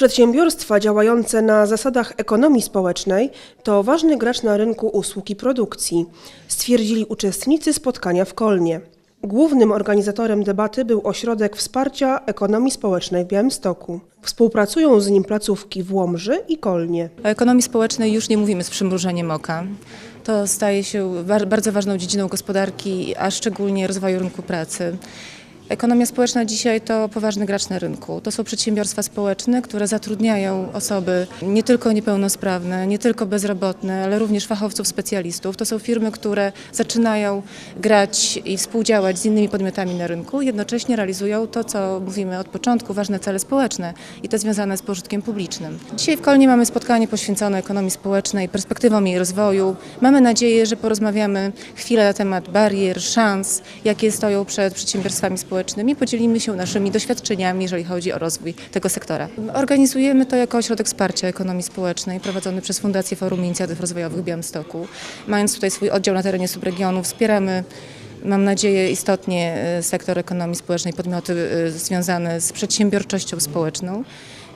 Przedsiębiorstwa działające na zasadach ekonomii społecznej to ważny gracz na rynku usług i produkcji, stwierdzili uczestnicy spotkania w Kolnie. Głównym organizatorem debaty był Ośrodek Wsparcia Ekonomii Społecznej w Białymstoku. Współpracują z nim placówki w Łomży i Kolnie. O ekonomii społecznej już nie mówimy z przymrużeniem oka. To staje się bardzo ważną dziedziną gospodarki, a szczególnie rozwoju rynku pracy. Ekonomia społeczna dzisiaj to poważny gracz na rynku. To są przedsiębiorstwa społeczne, które zatrudniają osoby nie tylko niepełnosprawne, nie tylko bezrobotne, ale również fachowców, specjalistów. To są firmy, które zaczynają grać i współdziałać z innymi podmiotami na rynku, jednocześnie realizują to, co mówimy od początku, ważne cele społeczne i te związane z pożytkiem publicznym. Dzisiaj w Kolnie mamy spotkanie poświęcone ekonomii społecznej, perspektywom jej rozwoju. Mamy nadzieję, że porozmawiamy chwilę na temat barier, szans, jakie stoją przed przedsiębiorstwami społecznymi. Podzielimy się naszymi doświadczeniami, jeżeli chodzi o rozwój tego sektora. Organizujemy to jako ośrodek wsparcia ekonomii społecznej prowadzony przez Fundację Forum Inicjatyw Rozwojowych Białymstoku. Mając tutaj swój oddział na terenie subregionu, wspieramy Mam nadzieję istotnie e, sektor ekonomii społecznej, podmioty e, związane z przedsiębiorczością społeczną.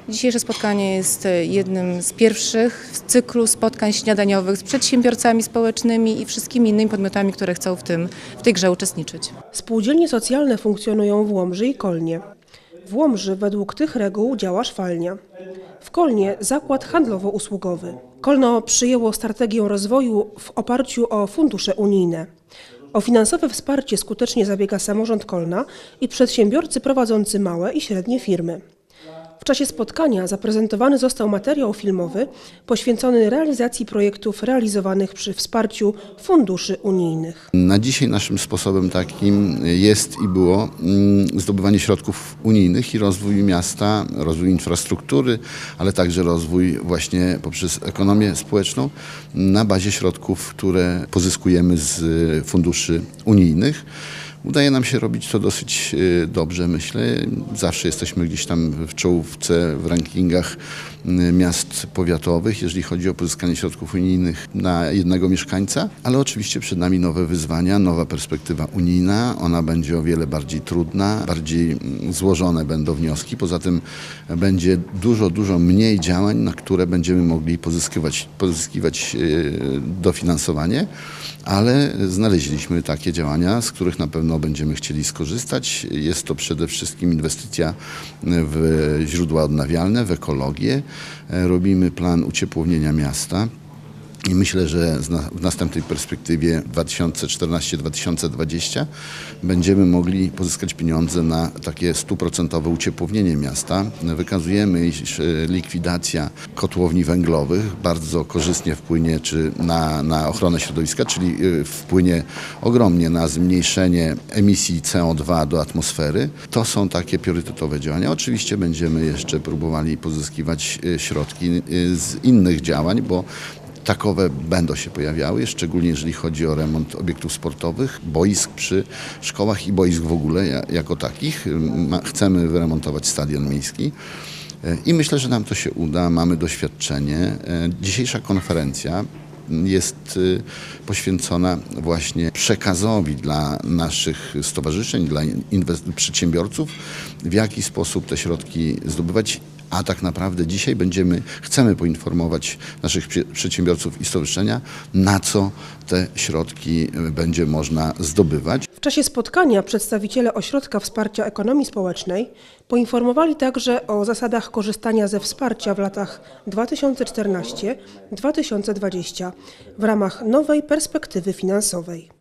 Dzisiejsze spotkanie jest e, jednym z pierwszych w cyklu spotkań śniadaniowych z przedsiębiorcami społecznymi i wszystkimi innymi podmiotami, które chcą w, tym, w tej grze uczestniczyć. Spółdzielnie socjalne funkcjonują w Łomży i Kolnie. W Łomży według tych reguł działa szwalnia. W Kolnie zakład handlowo-usługowy. Kolno przyjęło strategię rozwoju w oparciu o fundusze unijne. O finansowe wsparcie skutecznie zabiega samorząd Kolna i przedsiębiorcy prowadzący małe i średnie firmy. W czasie spotkania zaprezentowany został materiał filmowy poświęcony realizacji projektów realizowanych przy wsparciu funduszy unijnych. Na dzisiaj naszym sposobem takim jest i było mm, zdobywanie środków unijnych i rozwój miasta, rozwój infrastruktury, ale także rozwój właśnie poprzez ekonomię społeczną na bazie środków, które pozyskujemy z funduszy unijnych. Udaje nam się robić to dosyć y, dobrze, myślę. Zawsze jesteśmy gdzieś tam w czołówce w rankingach miast powiatowych, jeżeli chodzi o pozyskanie środków unijnych na jednego mieszkańca, ale oczywiście przed nami nowe wyzwania, nowa perspektywa unijna. Ona będzie o wiele bardziej trudna, bardziej złożone będą wnioski. Poza tym będzie dużo, dużo mniej działań, na które będziemy mogli pozyskiwać, pozyskiwać y, dofinansowanie, ale znaleźliśmy takie działania, z których na pewno będziemy chcieli skorzystać. Jest to przede wszystkim inwestycja w źródła odnawialne, w ekologię. E, Robimy plan uciepłownienia miasta. I myślę, że w następnej perspektywie 2014-2020 będziemy mogli pozyskać pieniądze na takie stuprocentowe uciepłownienie miasta. Wykazujemy, iż e, likwidacja kotłowni węglowych bardzo korzystnie wpłynie czy na, na ochronę środowiska, czyli e, wpłynie ogromnie na zmniejszenie emisji CO2 do atmosfery. To są takie priorytetowe działania. Oczywiście będziemy jeszcze próbowali pozyskiwać e, środki z innych działań, bo Takowe będą się pojawiały, szczególnie jeżeli chodzi o remont obiektów sportowych, boisk przy szkołach i boisk w ogóle ja- jako takich. Ma- Chcemy wyremontować stadion miejski. E, I myślę, że nam to się uda, mamy doświadczenie. E, Dzisiejsza konferencja jest y, poświęcona właśnie przekazowi dla naszych stowarzyszeń, dla przedsiębiorców, w jaki sposób te środki zdobywać. A tak naprawdę dzisiaj będziemy, chcemy poinformować naszych przedsiębiorców i stowarzyszenia, na co te środki y, będzie można zdobywać. W czasie spotkania przedstawiciele Ośrodka Wsparcia Ekonomii Społecznej poinformowali także o zasadach korzystania ze wsparcia w latach 2014-2020 w ramach nowej perspektywy finansowej.